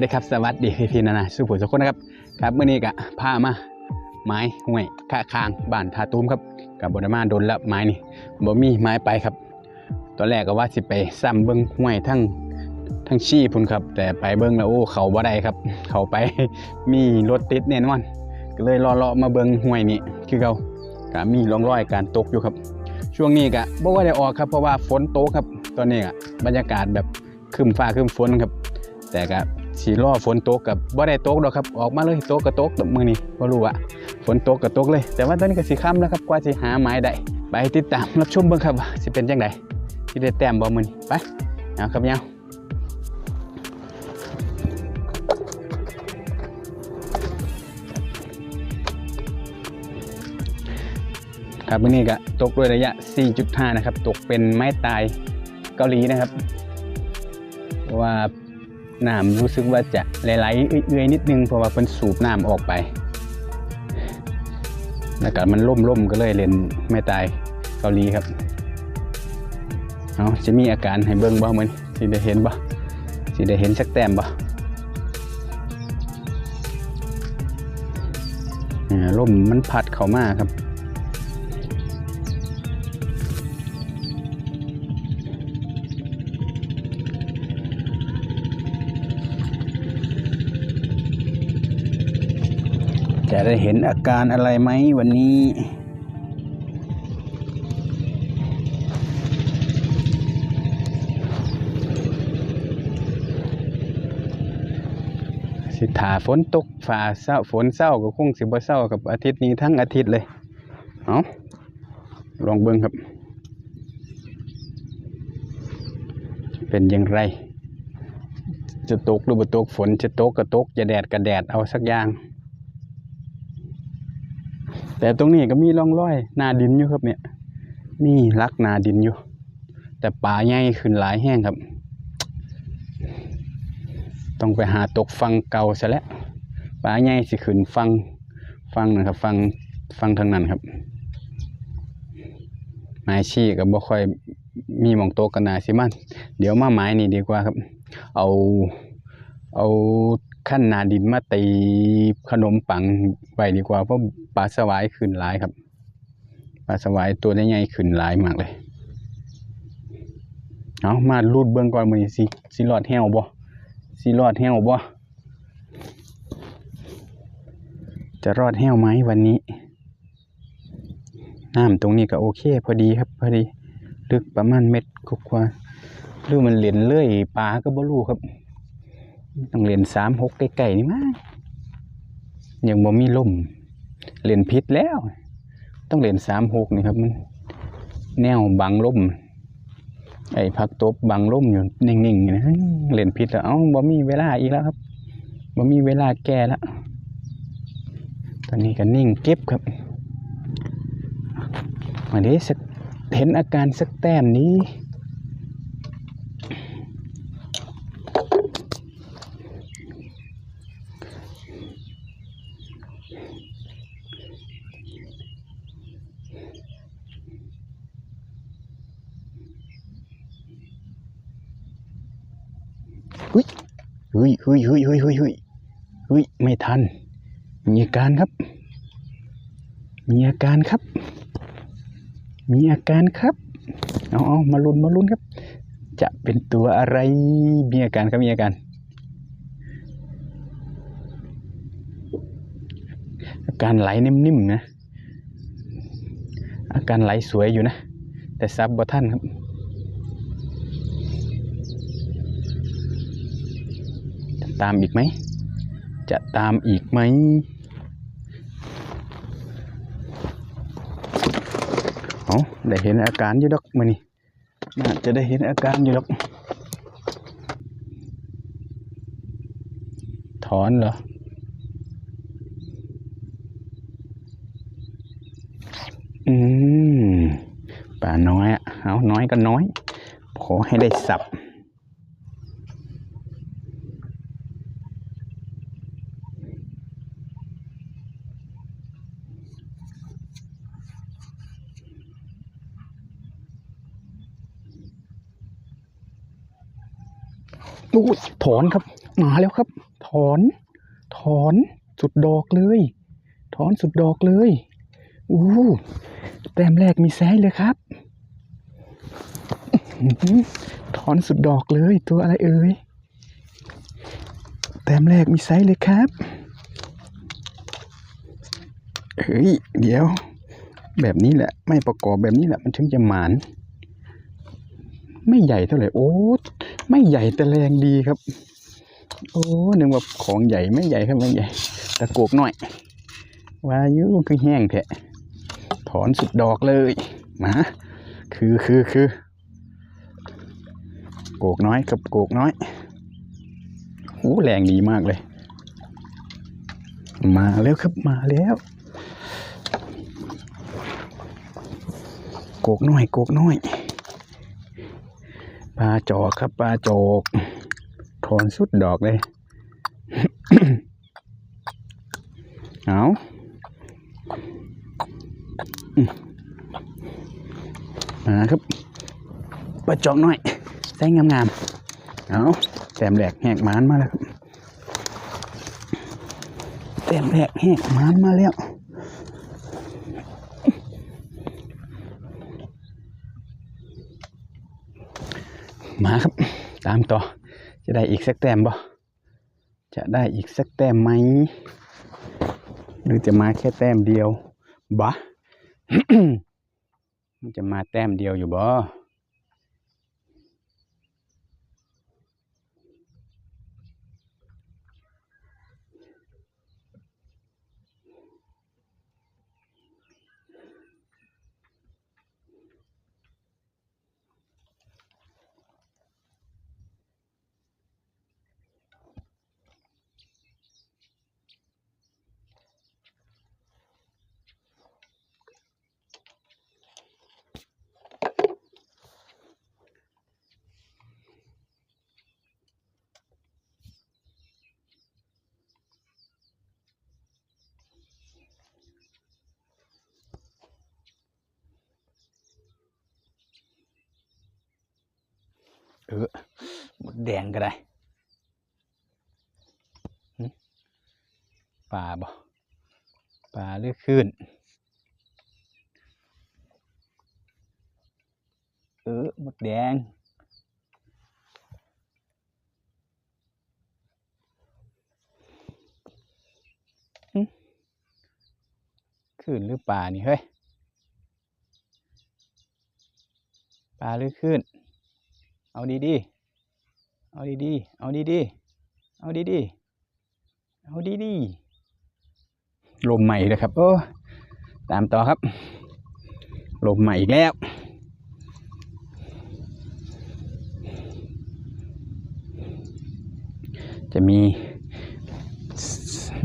สวัสดีครับสวัสดีพี่พี่นานาสุภูสุคนนะครับครับเมื่อนี้ก็พามาไม้ห่วยข้าคางบ้านทาตุ้มครับกับบดมาโดนละไม้นี่บ่มีไม้ไปครับ ตอนแรกก็ว่าสิไปซ้ำเบิ้งห่วยทั้งทั้งชี้พุ่นครับ แต่ไปเบิ้งแล้วโอ้เขาบ่ได้ครับ เขาไปมีรถติดแน่นอนก็เลยรอๆมาเบิ้งห่วยนี่คือเขาก็มีร่องรอยการตกอยู่ครับ ช่วงนี้ก็บ่ว่าได้ออกครับเพราะว่าฝนตกครับ ตอนนี้ก็บรรยากาศแบบคึมฟ้าคึมฝนครับ แต่ก็ สีล่อฝนตกกับบ่ได้ตกดอกครับ ออกมาเลยตกก็ตกมือนี้บ่รู้ว่าฝนตกก็ตกเลย แต่ว่าตอนนี้ก็สิค่ำแล้วครับกว่าสิหาไม้ได้ไปติดตามรับชมเบิ่งครับว่าสิเป็นจังไดสิได้แต้มบ่มือนี้ไปเอาครับยาวครับมื้อนี้ก็ตกด้วยระยะ 4.5 นะครับ ตกเป็นไม้ตายเกาหลีนะครับว่า น้ำรู้สึกว่าจะไหลๆเอื่อยๆนิดนึงเพราะว่าเพิ่นสูบน้ำออกไปแล้วก็มันล่มๆก็เลยเล่นไม่ตายเกาหลีครับเอาจะมีอาการให้เบิ่งบ่เหมือนสิได้เห็นบ่สิได้เห็นสักแต้มบ่อ่าล่มมันพัดเข้ามาครับ ได้เห็นอาการอะไรไหมวันนี้ สิถาฝนตกฝ่าเศร้าฝนเศร้าก็คงสิบ่เศร้ากับอาทิตย์นี้ทั้งอาทิตย์เลย เอาลองเบิ่งครับ เป็นอย่างไร จะตกหรือบ่ตกฝนจะตกก็ตกจะแดดก็แดดเอาสักอย่าง แต่ตรงนี้ก็มีร่องรอยหนาดินอยู่ครับเนี่ย มีลักหนาดินอยู่ แต่ป่าใหญ่ขึ้นหลายแห้งครับ ต้องไปหาตกฟังเก่าซะแล้วป่าใหญ่สิขึ้นฟังฟังนะครับ ฟังฟังทางนั้นครับไม้ชี้กับบ่ค่อยมีมองโตกกันนาสิมันเดี๋ยวมาไม้นี่ดีกว่าครับ เอาเอา ขั้นนาดินมาตีขนมปังไว้ดีกว่า เพราะปลาสวายขึ้นหลายครับปลาสวายตัวใหญ่ๆขึ้นหลายมากเลย เอามารูดเบื้องก่อนมือนสิสิรอดแห้วบ่สิรอดแห้วบ่จะรอดแห้วไหมวันนี้น้ำตรงนี้ก็โอเค พอดีครับพอดีลึกประมาณเม็ดกว่าหรือมันเหรียญเลื่อยปลาก็บ่รู้ครับ ต้องเรียนสามหกไก่ๆนี่มั้งยังบ่มีล่มเรียนพิษแล้ว ต้องเรียนสามหกนี่ครับ มันแนวบังล่มไอ้พักตบบังล่มอยู่นิ่งๆนะเรียนพิษแล้วเอ้าบ่มีเวลาอีกแล้วครับบ่มีเวลาแก้แล้วตอนนี้ก็นิ่งเก็บครับมาเดี๋ยวสักเห็นอาการสักแต้มนี้ เฮ้ยเฮ้ยเฮ้ยเฮ้ยเฮ้ยเฮ้ยเฮ้ยเฮ้ยไม่ทัน มีอาการครับ มีอาการครับ มีอาการครับเอาเอามาลุ้นมาลุ้นครับ จะเป็นตัวอะไร มีอาการครับมีอาการ อาการไหลนิ่มๆนะ อาการไหลสวยอยู่นะ แต่ซับบ่ท่านครับ ตามอีกไหม จะตามอีกไหม เอาได้เห็นอาการอยู่ดอกมานี่น่าจะได้เห็นอาการอยู่ดอก ถอนเหรออืมป่าน้อยอะเอาน้อยก็น้อย ขอให้ได้สับ โอ้ถอนครับ มาแล้วครับ ถอน ถอนสุดดอกเลย ถอนสุดดอกเลยอู้แต้มแรกมีแซงเลยครับ ถอนสุดดอกเลยตัวอะไรเอ่ยแต้มแรกมีไซส์เลยครับ เฮ้ย เดี๋ยว แบบนี้แหละ ไม่ประกอบแบบนี้แหละ มันถึงจะหมาน ไม่ใหญ่เท่าไหร่ โอ้ ไม่ใหญ่แต่แรงดีครับ โอ้หนึกว่าของใหญ่ไม่ใหญ่ครับไม่ใหญ่ตะโกกหน่อย วายุคือแห้งแทะถอนสุดดอกเลยมาคือคือคือโกกน้อยกับโกกน้อยโอ้แรงดีมากเลย มาแล้วครับมาแล้วโกกน้อยโกกน้อย ปลาจอกครับปลาจอกถอนสุดดอกเลย เอาอมาครับปลาจอกหน่อยใส่งามๆเอาแต้มแหลกแหกมานมาแล้วครับแต้มแหลกแหกมานมาแล้ว มาครับ ตามต่อ จะได้อีกสักแต้มบ่จะได้อีกสักแต้มไหม หรือจะมาแค่แต้มเดียวบ่มันจะมาแต้มเดียวอยู่บ่ เออหมดแดงก็ได้ปลาบ่ปลาหรือคลื่นเออหมดแดงขึ้นหรือปลานี่เฮ้ยปลาหรือขึ้น เอาดีดีเอาดีดีเอาดีดีเอาดีดีเอาดีดีลมใหม่เลยครับโอ้ตามต่อครับ ลมใหม่อีกแล้วจะมี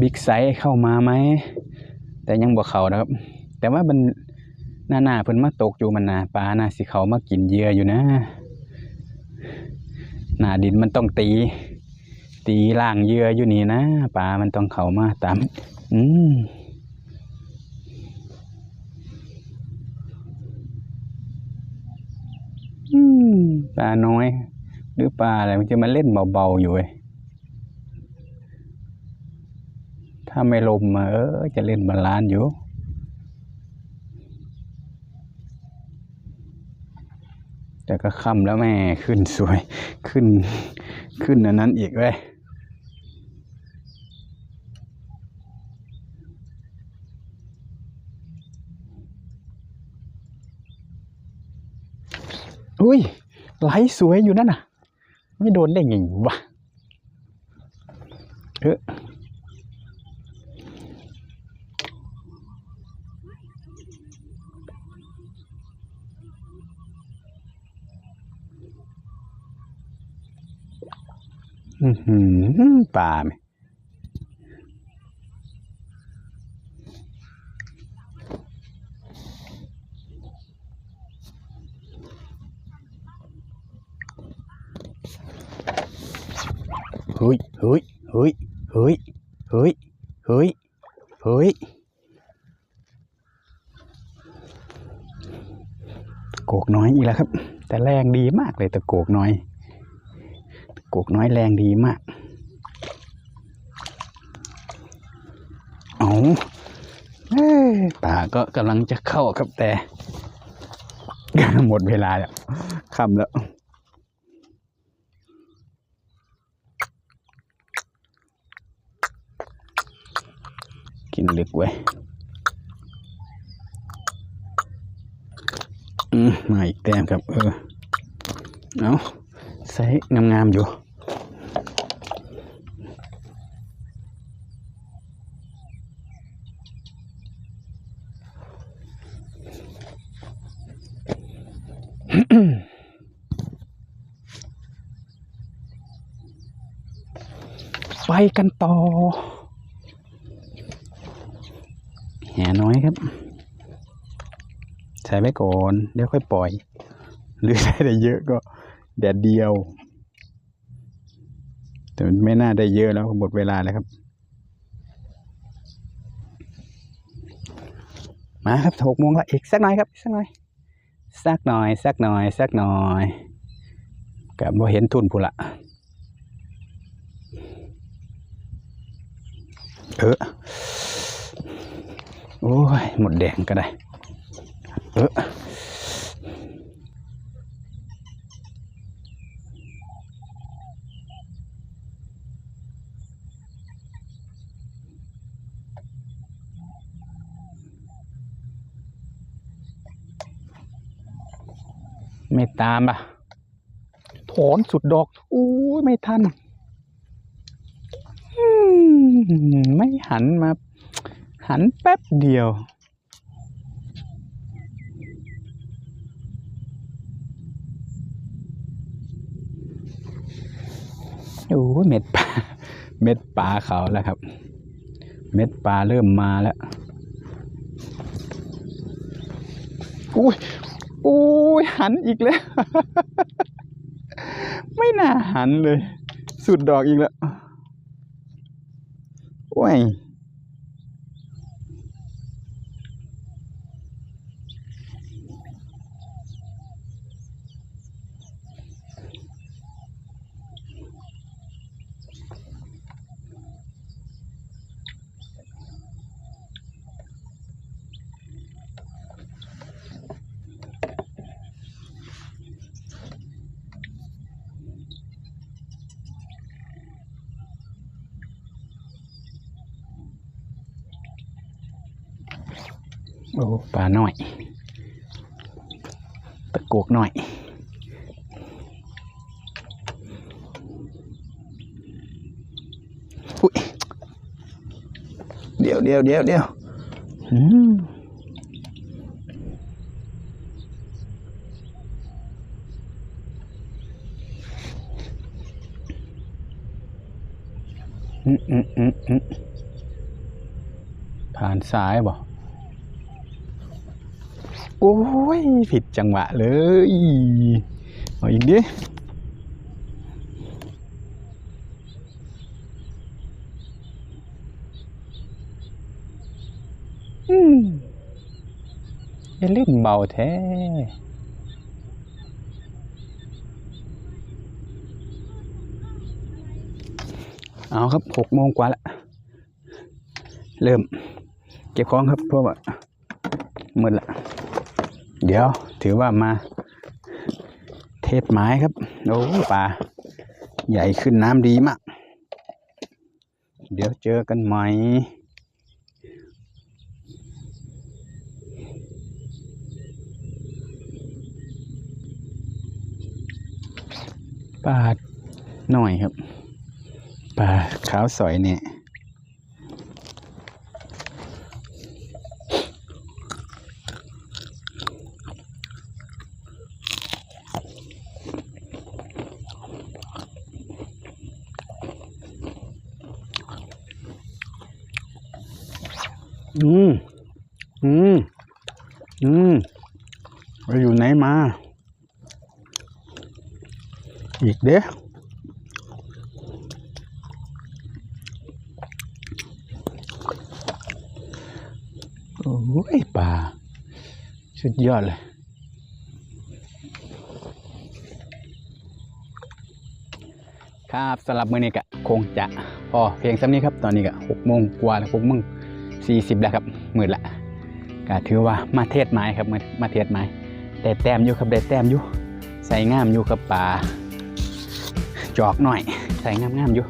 บิ๊กไซส์เข้ามาไหม แต่ยังบ่เขานะครับ แต่ว่ามันหน้าหน้าเพิ่นมาตกอยู่มันนาปลาน่าสิเขามากินเยื่ออยู่นะ หนาดินมันต้องตี ตีล่างเยื่ออยู่นี่นะปลามันต้องเข่ามาตามอืมปลาน้อย หรือปลาอะไรมันจะมาเล่นเบาๆอยู่เว้ยถ้าไม่ลมเออจะเล่นบาลานอยู่ แต่ก็ค่ำแล้วแม่ขึ้นสวยขึ้นขึ้นอันนั้นอีกเว้ยอุ้ยไหลสวยอยู่นั่นน่ะ ไม่โดนได้ไงวะเอออือหือ ปลาไหมเฮ้ยเฮ้ยเฮ้ยเฮ้ยเฮ้ยเฮ้ยเฮ้ยโกกน้อยอีกแล้วครับ แต่แรงดีมากเลยตะโกกน้อย กน้อยแรงดีมาก เอาเอ้ยตาก็กำลังจะเข้าครับแต่ หมดเวลาแล้วค่ำแล้วกินลึกไว้ยอืมมาอีกแต้มครับ เออ เอาใส่งามๆอยู่ ไปกันต่อ แหน้อยครับ ใช้ไว้ก่อน เดี๋ยวค่อยปล่อย หรือได้ได้เยอะก็แดดเดียว แต่มันไม่น่าได้เยอะแล้วหมดเวลาแล้วครับ มาครับหกโมงละอีกสักหน่อยครับสักหน่อย สักหน่อยสักหน่อยสักหน่อยกับบ่เห็นทุนผู้ละเออโอ้ยหมดแดงก็ได้ เออ ตามอะถอนสุดดอกอู้ยไม่ทันอืมไม่หันมา หันแป๊บเดียว โอ้ยเม็ดปลา เม็ดปลาเขาแล้วครับ เม็ดปลาเริ่มมาแล้วอุ้ย อุ้ยหันอีกแล้ว ไม่น่าหันเลย สุดดอกอีกแล้วโอ้ย โอ้ปลาหน่อย ตะโกกหน่อยอุ้ยเดี๋ยวเดี๋ยวเดี๋ยวเดี๋ยวอืมอืมอืมอืมอืมผ่านซ้ายบ่ โอ้ย ผิดจังหวะเลย เอาอีกดิจะเล่นเบาแท้เอาครับหกโมงกว่าแล้วเริ่ม เก็บของครับเพราะว่ามืดละ เดี๋ยวถือว่ามาเทศไม้ครับ โอ้ปลาใหญ่ขึ้นน้ำดีมาก เดี๋ยวเจอกันใหม่ปลาหน่อยครับปลาขาวสอยเนี่ย อืม อืม อืมไปอยู่ไหนมา อีก เด้อโอ้ยปลาสุดยอดเลยครับสำหรับมื้อนี้ก็คงจะพอเพียงสำนี้ครับ ตอนนี้ก็หกโมงกว่าแล้วหกโมงสี่สิบแล้วครับมืดละก็ถือว่ามาเทศไม้ครับมามาเทศไม้ได้แต้มอยู่ครับได้แต้มอยู่ใส่งามอยู่ครับป่า จอกหน่อยใส่งามงามๆอยู่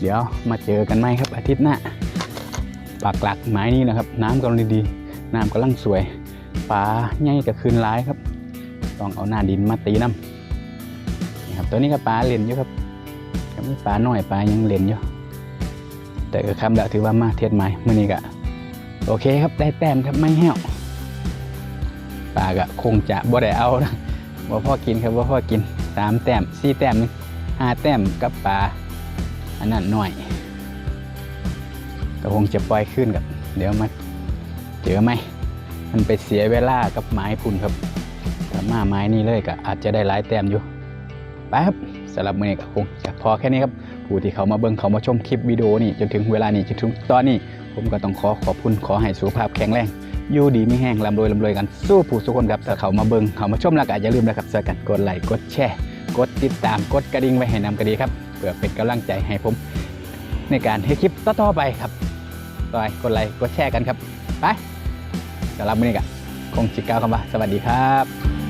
เดี๋ยวมาเจอกันไหมครับ อาทิตย์หน้าปากหลักไม้นี้นะครับ น้ำกำลังดีๆน้ำกำลังสวยปลาใหญ่กับคืนร้ายครับ ต้องเอาหน้าดินมาตีน้ำนี่ครับตัวนี้ก็ปลาเล่นอยู่ครับก็มีปลาหน่อยปลายังเล่นอยู่แต่ก็คำละถือว่ามาเทศไม้มื่อนี้ก็โอเคครับได้แต้มครับไม่แห้วปลาก็คงจะบ่ได้เอานะว่าพ่อกินครับว่าพ่อกินสามแต้มสี่แต้มหนึง ห้าแต้มกับปลาอันนั้นหน่อยก็คงจะปล่อยขึ้นกับ เดี๋ยวมาเจอไหมมันไปเสียเวลากับไม้พุ่นครับถ้ามาไม้นี่เลยก็อาจจะได้หลายแต้มอยู่ไปครับสำหรับมือนี้ก็คงจะพอแค่นี้ครับผู้ที่เขามาเบิ่งเขามาชมคลิปวิดีโอนี่จนถึงเวลานี้จนถึงตอนนี้ ผมก็ต้องขอขอบคุณขอให้สุขภาพแข็งแรงอยู่ดีไม่แห้งลำรวยลำรวยกันสู้ผู้สุกคนครับถ้าเขามาเบิงเขามาชมแล้วก็อย่าลืมนะครับเสอกันกดไลค์กดแชร์ กดติดตามกดกระดิ่งไว้ให้นำกระดีครับเพื่อเป็นกำลังใจให้ผม ในการให้คลิปต่อๆไปครับต่อยกดไลค์กดแชร์กันครับ ไปสำหรับมื้อนี้ก็คงจิกล่าวคำว่าสวัสดีครับ